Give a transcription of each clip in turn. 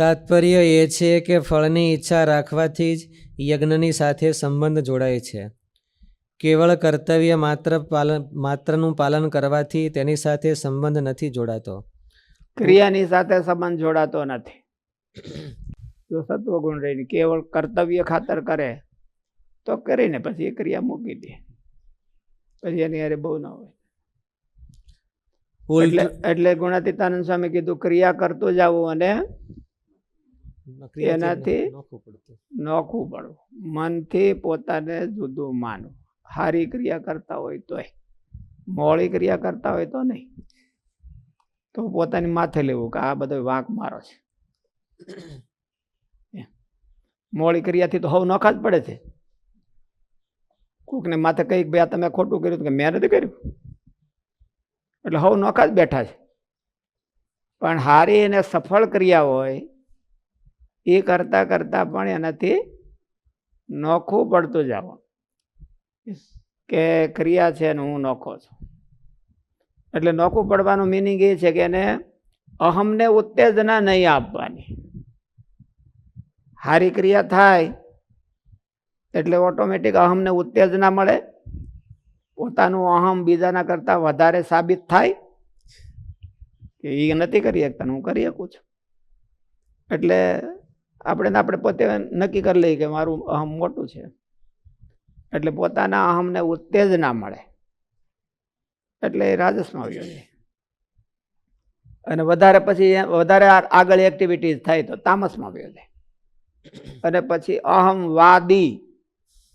તાત્પર્ય એ છે કે ફળની ઈચ્છા રાખવાથી જ યજ્ઞની સાથે સંબંધ જોડાય છે. કેવળ કર્તવ્ય માત્ર પાલન માત્રનું પાલન કરવાથી તેની સાથે સંબંધ નથી જોડાતો. ક્રિયાની સાથે સંબંધ જોડાતો નથી. જો સત્વગુણ રહીને કેવળ કર્તવ્ય ખાતર કરે તો કરીને પછી એ ક્રિયા મૂકી દે. પછી એની અરે બહુ ના હોય. એટલે એટલે ગુણાતીતાનંદ સ્વામી કીધું ક્રિયા કરતો જવું અને એનાથી નોખું પડવું. મનથી પોતાને જુદું માનવું. હારી ક્રિયા કરતા હોય તોય. મોળી ક્રિયા કરતા હોય તો નહીં. તો પોતાની માથે લેવું કે આ બધો વાંક મારો છે. મોળી ક્રિયાથી તો હવ નોખા જ પડે છે. કોકને માથે કંઈક ભાઈ આ તમે ખોટું કર્યું. કે મેં નથી કર્યું. એટલે હવ નોખા જ બેઠા છે. પણ હારી અને સફળ ક્રિયા હોય એ કરતાં કરતાં પણ એનાથી નોખું પડતું જવાનું કે ક્રિયા છે ને હું નોખો છું. એટલે નોખું પડવાનું મિનિંગ એ છે કે એને અહમને ઉત્તેજના નહીં આપવાની. હારી ક્રિયા થાય એટલે ઓટોમેટિક અહમને ઉત્તેજના મળે. પોતાનું અહમ બીજાના કરતાં વધારે સાબિત થાય. કે એ નથી કરી શકતા હું કરી શકું છું. એટલે આપણે આપણે પોતે નક્કી કરી લઈએ કે મારું અહમ મોટું છે. એટલે પોતાના અહમને ઉત્તેજના મળે. એટલે એ રાજસમાં આવ્યો છે. અને વધારે પછી વધારે આગળ એક્ટિવિટીઝ થાય તો તામસમાં આવ્યો છે. અને પછી અહમવાદી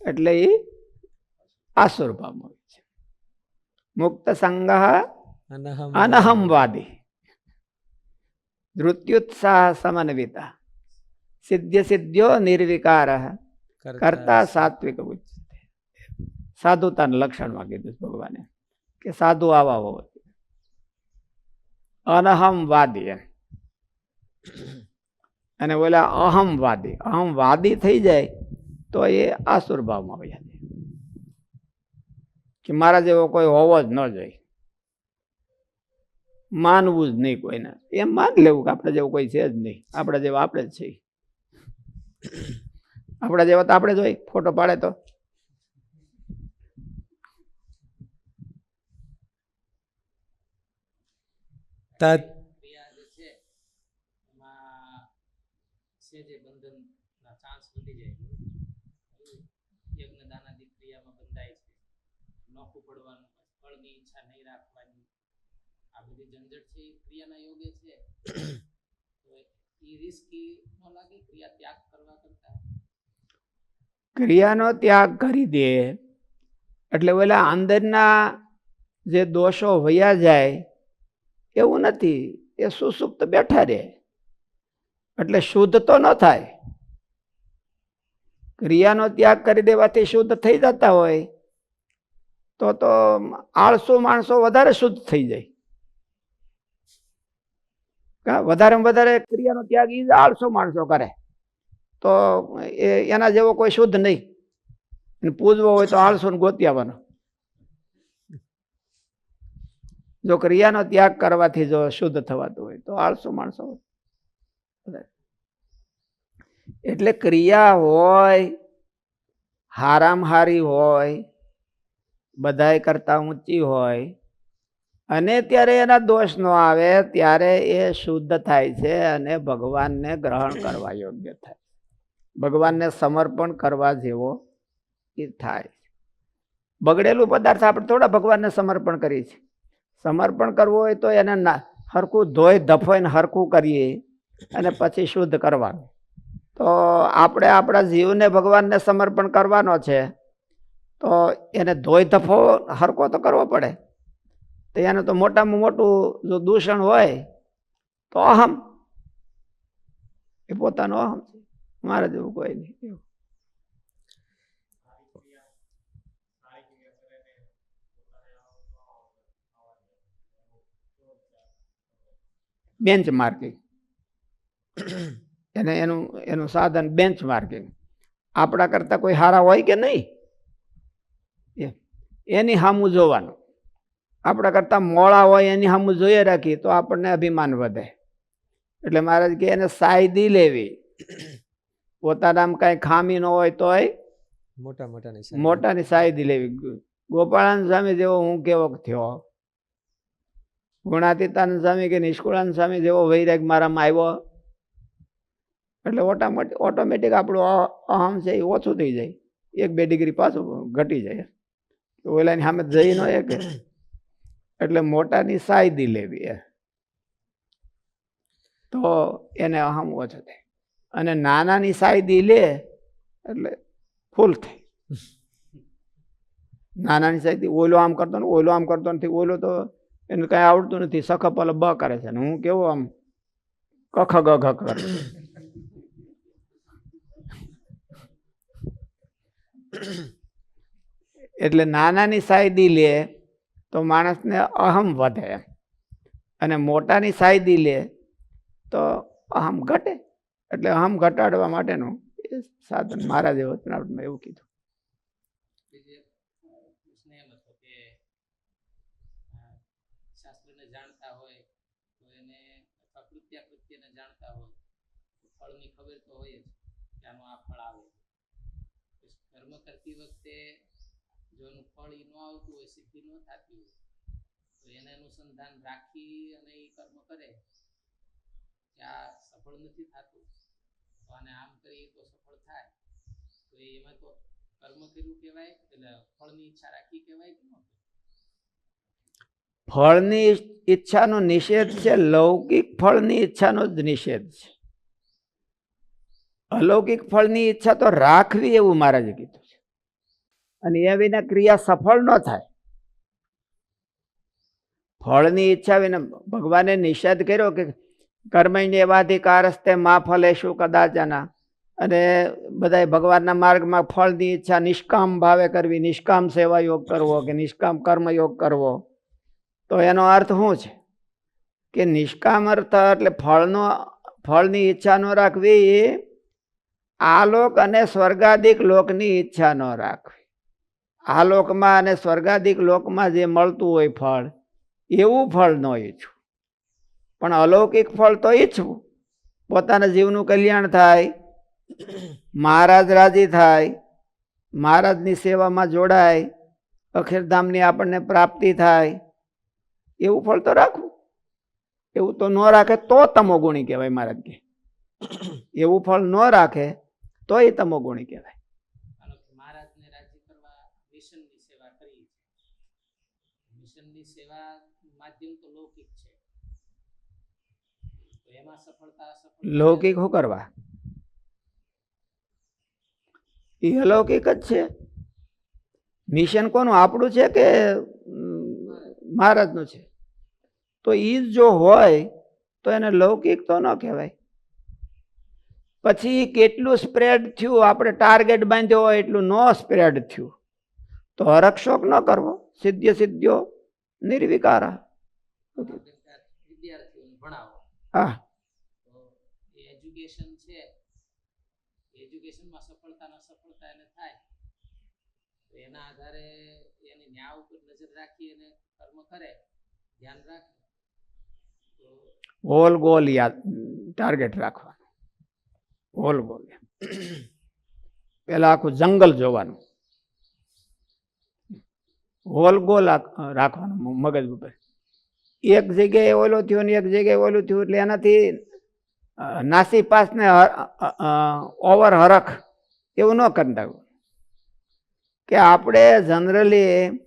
એટલે એ આસુરભાવમાં હોય છે. મુક્ત સંગહ અનહમવાદી. ધૃત્યુત્સાહ સમન્વિતા. સિદ્ધ સિદ્ધ્યો નિર્વિકાર કરતા સાત્વિક સાધુતાના લક્ષણમાં કીધું ભગવાને કે સાધુ આવા હોવો જોઈએ. અનહમવાદી અને ઓલા અહમવાદી અહમવાદી થઈ જાય તો એ આસુર ભાવમાં જાય કે મારા જેવો કોઈ હોવો જ ન જોઈએ માનવું જ નહીં કોઈને એમ માન લેવું કે આપણે જેવું કોઈ છે જ નહીં આપણા જેવા આપણે જ છીએ આપણા જેવા તો આપણે જ હોય ફોટો પાડે તો. તાત ક્રિયા જે છે એમાં છે જે બંધનના ચાન્સ વધી જાય યજ્ઞ દાનાદિક ક્રિયામાં બંધાય છે નોખું પડવાનું ફળની ઈચ્છા નહીં રાખવાની આ બધી ઝંઝટ છે ક્રિયાના યોગે છે. ક્રિયાનો ત્યાગ કરી દે. એટલે ઓલા અંદરના જે દોષો વયા જાય, એવું નથી. એ સુસુપ્ત બેઠા રહે. એટલે શુદ્ધ તો ન થાય. ક્રિયાનો ત્યાગ કરી દેવાથી શુદ્ધ થઈ જતા હોય, તો તો આળસુ માણસો વધારે શુદ્ધ થઈ જાય. વધારેમાં વધારે ક્રિયાનો ત્યાગ એ આળસો માણસો કરે. તો એના જેવો કોઈ શુદ્ધ નહીં. પૂજવો હોય તો આળસો ને ગોતી આવવાનો જો ક્રિયાનો ત્યાગ કરવાથી જો શુદ્ધ થવાતું હોય તો આળસો માણસો. એટલે ક્રિયા હોય હારામ હારી હોય, બધાય કરતા ઊંચી હોય અને ત્યારે એના દોષ ન આવે, ત્યારે એ શુદ્ધ થાય છે અને ભગવાનને ગ્રહણ કરવા યોગ્ય થાય ભગવાનને સમર્પણ કરવા જેવો એ થાય બગડેલું પદાર્થ આપણે થોડા ભગવાનને સમર્પણ કરીએ છીએ. સમર્પણ કરવું હોય તો એને ના, હરખું ધોઈ, ધફોઈને હરખું કરીએ અને પછી શુદ્ધ કરવાનું. તો આપણે આપણા જીવને ભગવાનને સમર્પણ કરવાનો છે, તો એને ધોઈ, ધફો, હરખો તો કરવો પડે. તો એને તો મોટામાં મોટું જો દૂષણ હોય, તો અહમ. એ પોતાનો અહમ છે. મારા જેવું કોઈ નહીં. બેન્ચ માર્કિંગ એને એનું એનું સાધન બેન્ચ માર્કિંગ આપણા કરતાં કોઈ સારા હોય કે નહીં? એની સામું જોવાનું. આપણા કરતાં મોળા હોય એની સામે જોઈએ રાખીએ તો આપણને અભિમાન વધે. એટલે મહારાજ કે એને સાયદી લેવી. પોતાનામાં કાંઈ ખામી ન હોય તોય મોટા મોટાની. મોટાની સાયદી લેવી. ગોપાળાનંદ સ્વામી જેવો હું કેવો થયો? ગુણાતીતાનંદ સ્વામી કે નિષ્કુળાનંદ સ્વામી જેવો વૈરાગ મારામાં આવ્યો? એટલે ઓટોમેટિક ઓટોમેટિક આપણું અહમ છે એ ઓછું થઈ જાય. એક બે ડિગ્રી પાછું ઘટી જાય. તો ઓલાની સામે જઈ ન કે એટલે મોટાની સાયદી લેવી એ. તો એને ઓછો થાય અને નાનાની સાયદી લે એટલે ફૂલ થાય નાનાની સાયદી ઓલો આમ કરતો ને ઓલો આમ કરતો નથી ઓલો તો એને કાંઈ આવડતું નથી સખ પલ બ કરે છે ને હું કેવો આમ કખ ગ ઘ કરું. એટલે નાનાની સાયદી લે તો માણસને અહમ વધે અને મોટાની સાયદી લે તો અહમ ઘટે. એટલે અહમ ઘટાડવા માટેનું એ સાધન મહારાજે વચનાવટમાં એવું કીધું. ફળની ખબર તો હોય જ કે આનો આ ફળ આવે કર્મ કરતી વખતે જો એનું ફળ ઈ ન આવતું હોય, સિદ્ધિ ન થતી હોય, તો એને અનુસંધાન રાખી અને એ કર્મ કરે કે આ સફળ નથી થતું. તો આને આમ કરીએ તો સફળ થાય. તો એમાં તો કર્મ કર્યું કહેવાય, એટલે ફળની ઈચ્છા રાખી કહેવાય કે ન? ફળની ઈચ્છાનો નિષેધ છે, લૌકિક ફળની ઈચ્છાનો જ નિષેધ છે. અલૌકિક ફળની ઈચ્છા તો રાખવી એવું મહારાજે કીધું. અને એ વિના ક્રિયા સફળ ન થાય. ફળની ઈચ્છા વિના ભગવાને નિષેધ કર્યો કે કર્મણ્ય એવાધિકારસ્તે મા ફલેશુ કદાચના અને બધાય ભગવાનના માર્ગમાં ફળની ઈચ્છા નિષ્કામ ભાવે કરવી, નિષ્કામ સેવા યોગ કરવો કે નિષ્કામ કર્મયોગ કરવો. તો એનો અર્થ શું છે? કે નિષ્કામ અર્થ એટલે ફળનો, ફળની ઈચ્છા ન રાખવી આ લોક અને સ્વર્ગાદિક લોકની ઈચ્છા ન રાખવી. આ લોકમાં અને સ્વર્ગાદિક લોકમાં જે મળતું હોય ફળ, એવું ફળ ન ઈચ્છું. પણ અલૌકિક ફળ તો ઈચ્છવું પોતાના જીવનું કલ્યાણ થાય, મહારાજ રાજી થાય, મહારાજની સેવામાં જોડાય અક્ષરધામની આપણને પ્રાપ્તિ થાય, એવું ફળ તો રાખવું. એવું તો ન રાખે તો તમો ગુણી કહેવાય મહારાજ. કે એવું ફળ ન રાખે તો એ તમો ગુણી કહેવાય માનો કે મહારાજને રાજી કરવા મિશનની સેવા કરી છે મિશનની સેવા માધ્યમ તો લૌકિક છે તો એમાં સફળતા અસફળતા લૌકિક શું કરવા? એ અલૌકિક જ છે. મિશન કોનું? આપણું છે કે મહારાજનું છે? તો એ જો હોય તો એને લૌકિક તો ન કહેવાય. પછી કેટલું સ્પ્રેડ થયું? આપણે ટાર્ગેટ બાંધ્યો હોય એટલું ન સ્પ્રેડ થયું. તો હરક્ષોક ન કરવો. સિદ્ધિ સિદ્ધ્યો નિર્વિકારા. હા. એજ્યુકેશન છે એજ્યુકેશનમાં સફળતા ન સફળતા એને થાય. તો એના આધારે એની ન્યાય ઉપર નજર રાખી અને કર્મ કરે, ધ્યાન રાખે. તો ગોલ યાદ ટાર્ગેટ રાખવાનું. હોલ ગોલ પેલા આખું જંગલ જોવાનું. હોલ ગોલ રાખવાનું મગજ ઉપર. એક જગ્યાએ ઓલો થયો ને એક જગ્યાએ ઓલું થયું એટલે એનાથી નાસી પાસને ઓવર હરખ એવું ન કરતા કે આપણે જનરલી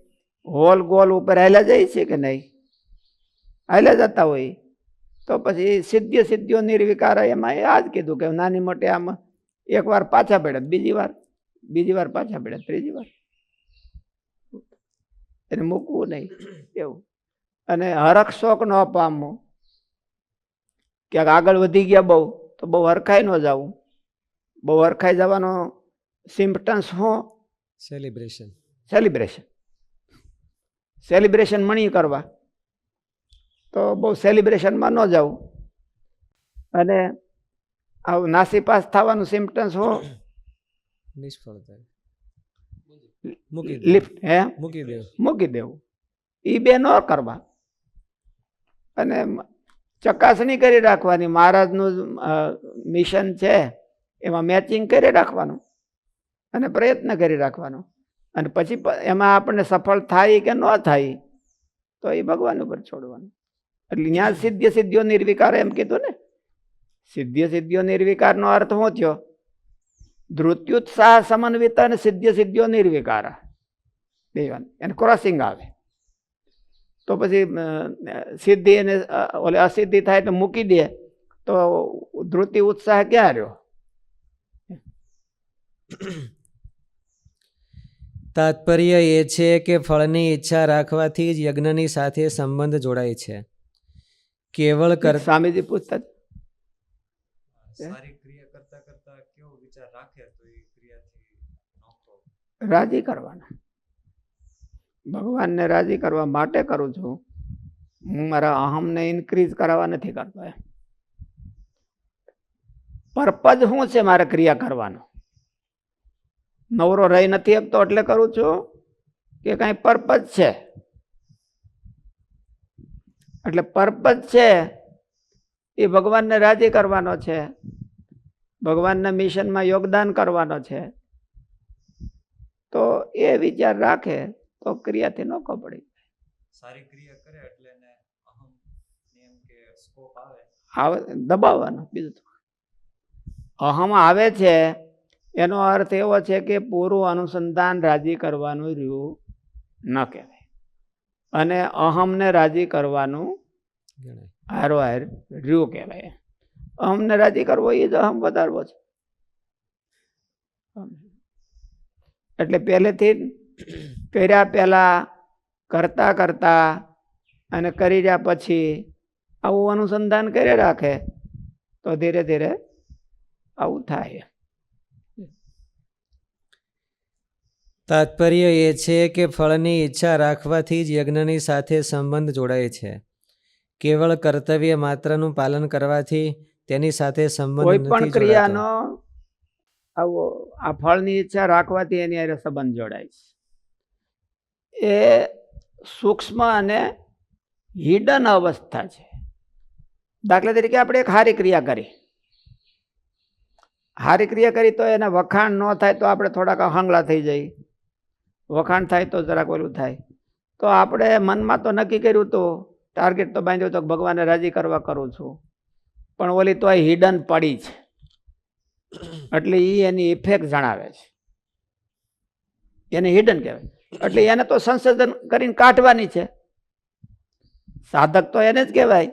હોલ ગોલ ઉપર હાલ્યા જઈએ છીએ કે નહીં? હાલ્યા જતા હોય. તો પછી સિદ્ધિ સિદ્ધિઓ નિર્વિકાર એમાં એ આ જ કીધું કે નાની મોટી આમ એકવાર પાછા પડ્યા બીજી વાર બીજી વાર પાછા પડ્યા ત્રીજી વાર. એને મૂકવું નહીં. એવું. અને હરખ શોખ ન પામવું. ક્યાંક આગળ વધી ગયા બહુ તો બહુ હરખાઈ ન જવું બહુ હરખાઈ જવાનો સિમ્પટન્સ હો. સેલિબ્રેશન સેલિબ્રેશન સેલિબ્રેશન મણી કરવા. તો બહુ સેલિબ્રેશનમાં ન જવું અને આવું નાસીપાસ થવાનું સિમ્પટન્સ હો. નિષ્ફળતા લિફ્ટ હે? મૂકી દેવું મૂકી દેવું. એ બે ન કરવા. અને ચકાસણી કરી રાખવાની. મહારાજનું મિશન છે, એમાં મેચિંગ કરી રાખવાનું અને પ્રયત્ન કરી રાખવાનો. અને પછી એમાં આપણને સફળ થાય કે ન થાય, તો એ ભગવાન ઉપર છોડવાનું. એટલે ત્યાં સિદ્ધ સિદ્ધિઓ નિર્વિકાર એમ કીધું ને. સિદ્ધ સિદ્ધિઓ નિર્વિકારનો અર્થ શું થયો? ધૃત્યુત્સાહ સમન્વિત અને સિદ્ધ સિદ્ધિઓ નિર્વિકાર. દેવાન એને ક્રોસિંગ આવે. તો પછી સિદ્ધિ અને ઓલે અસિદ્ધિ થાય તો મૂકી દે. તો ધૃતિ ઉત્સાહ ક્યાં રહ્યો? તાત્પર્ય એ છે કે ફળની ઈચ્છા રાખવાથી જ યજ્ઞની સાથે સંબંધ જોડાય છે. કેવળ કર સ્વામીજી પૂછતા. સારી ક્રિયા કરતા કરતા કેવો વિચાર રાખે તો એ ક્રિયાથી નોખો રાજી કરવાના. ભગવાનને રાજી કરવા માટે કરું છું. હું મારા અહમને ઇન્ક્રીઝ કરાવવા નથી કરતો એમ. પર્પઝ શું છે મારે ક્રિયા કરવાનો? નવરો રહી નથી શકતો એટલે કરું છું કે કાંઈ પર્પઝ છે? એટલે પર્પઝ છે એ ભગવાનને રાજી કરવાનો છે. ભગવાનના મિશનમાં યોગદાન કરવાનો છે. તો એ વિચાર રાખે તો ક્રિયાથી ન પડી સારી ક્રિયા કરે એટલે એને અહમ નિયમ કે સ્કોપ આવે. આવે દબાવવાનો બીજું તો. અહમ આવે છે એનો અર્થ એવો છે કે પૂરું અનુસંધાન રાજી કરવાનું રહ્યું ન કહેવાય. અને અહમને રાજી કરવાનું ગણાય. હારો હાર રહ્યું કહેવાય. અહમને રાજી કરવો એ જ અહમ વધારવો છે. એટલે પહેલેથી જ કર્યા પહેલાં કરતા કરતા અને કરી રહ્યા પછી આવું અનુસંધાન કરી રાખે તો ધીરે ધીરે આવું થાય. તાત્પર્ય એ છે કે ફળની ઈચ્છા રાખવાથી જ યજ્ઞની સાથે સંબંધ જોડાય છે. કેવળ કર્તવ્ય માત્રનું પાલન કરવાથી તેની સાથે સંબંધ કોઈ પણ ક્રિયાનો આવો આ ફળની ઈચ્છા રાખવાથી એની સંબંધ જોડાય છે. એ સૂક્ષ્મ અને હિડન અવસ્થા છે. દાખલા તરીકે આપણે એક હારી ક્રિયા કરી. હારી ક્રિયા કરી તો એના વખાણ ન થાય તો આપણે થોડાક હાંગલા થઈ જઈએ વખાણ થાય તો જરાક ઓલું થાય. તો આપણે મનમાં તો નક્કી કર્યું તો ટાર્ગેટ તો બાંધ્યો તો ભગવાનને રાજી કરવા કરું છું. પણ ઓલી તો હિડન પડી છે. એટલે એ એની ઇફેક્ટ જણાવે છે. એને હિડન કહેવાય. એટલે એને તો સંશોધન કરીને કાઢવાની છે. સાધક તો એને જ કહેવાય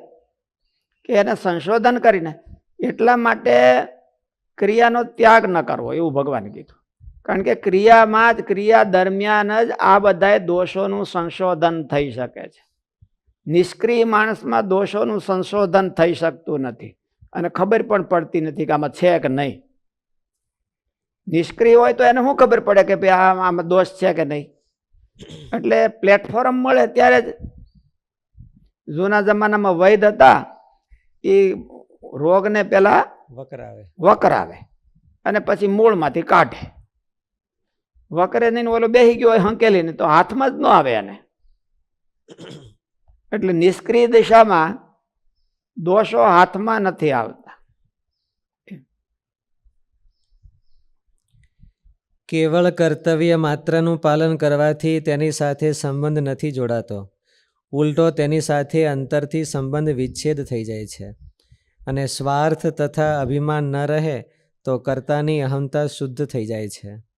કે એને સંશોધન કરીને એટલા માટે ક્રિયાનો ત્યાગ ન કરવો, એવું ભગવાન કીધું. કારણ કે ક્રિયામાં જ, ક્રિયા દરમિયાન જ આ બધાય દોષોનું સંશોધન થઈ શકે છે. નિષ્ક્રિય માણસમાં દોષોનું સંશોધન થઈ શકતું નથી અને ખબર પણ પડતી નથી કે આમાં છે કે નહીં. નિષ્ક્રિય હોય તો એને શું ખબર પડે કે ભાઈ આમાં દોષ છે કે નહીં? એટલે પ્લેટફોર્મ મળે ત્યારે જ જૂના જમાનામાં વૈદ હતા એ રોગને પેલા વકરાવે. વકરાવે અને પછી મૂળમાંથી કાઢે. વકરે નહીં ને ઓલો બેસી ગયો હોય હંકેલીને તો હાથમાં જ ન આવે એને. એટલે નિષ્ક્રિય દિશામાં દોષો હાથમાં નથી આવતા. કેવળ કર્તવ્ય માત્રનું પાલન કરવાથી તેની સાથે સંબંધ નથી જોડાતો. ઉલટો તેની સાથે અંતરથી સંબંધ વિચ્છેદ થઈ જાય છે. અને સ્વાર્થ તથા અભિમાન ન રહે તો કર્તાની અહમતા શુદ્ધ થઈ જાય છે.